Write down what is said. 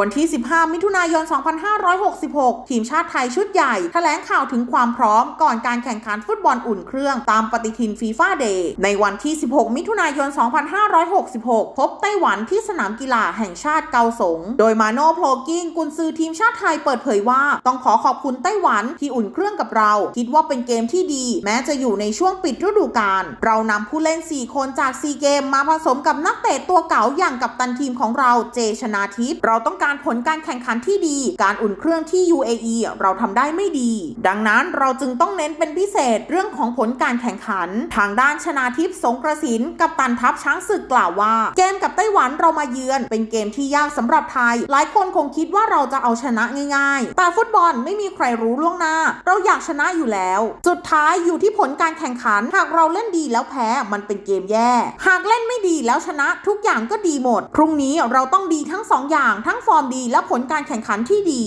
วันที่ 15 มิถุนายน 2566 ทีมชาติไทยชุดใหญ่แถลงข่าวถึงความพร้อมก่อนการแข่งขันฟุตบอลอุ่นเครื่องตามปฏิทินฟีฟ่าเดย์ในวันที่ 16 มิถุนายน 2566 พบไต้หวันที่สนามกีฬาแห่งชาติเกาสง โดยมาโน่โพลกิ้งกุนซือทีมชาติไทยเปิดเผยว่า ต้องขอขอบคุณไต้หวันที่อุ่นเครื่องกับเรา คิดว่าเป็นเกมที่ดี แม้จะอยู่ในช่วงปิดฤดูกาลเรานำผู้เล่น 4 คนจาก 4 เกมมาผสมกับนักเตะตัวเก่าอย่างกับตันทีมของเราเจชนาทิพย์เราต้องการผลการแข่งขันที่ดี การอุ่นเครื่องที่ UAE เราทำได้ไม่ดี ดังนั้นเราจึงต้องเน้นเป็นพิเศษเรื่องของผลการแข่งขัน ทางด้านชนาทิพย์สงกระสินกับตันทัพช้างศึกกล่าวว่า เกมกับไต้หวันเรามาเยือน เป็นเกมที่ยากสำหรับไทย หลายคนคงคิดว่าเราจะเอาชนะง่าย ๆ แต่ฟุตบอลไม่มีใครรู้ล่วงหน้า เราอยากชนะอยู่แล้ว สุดท้ายอยู่ที่ผลการแข่งขัน หากเราเล่นดีแล้วแพ้ มันเป็นเกมแย่ หากเล่นไม่ดีแล้วชนะทุกอย่างก็ดีหมด พรุ่งนี้เราต้องดีทั้งสองอย่างทั้งฟอรร์มดีและผลการแข่งขันที่ดี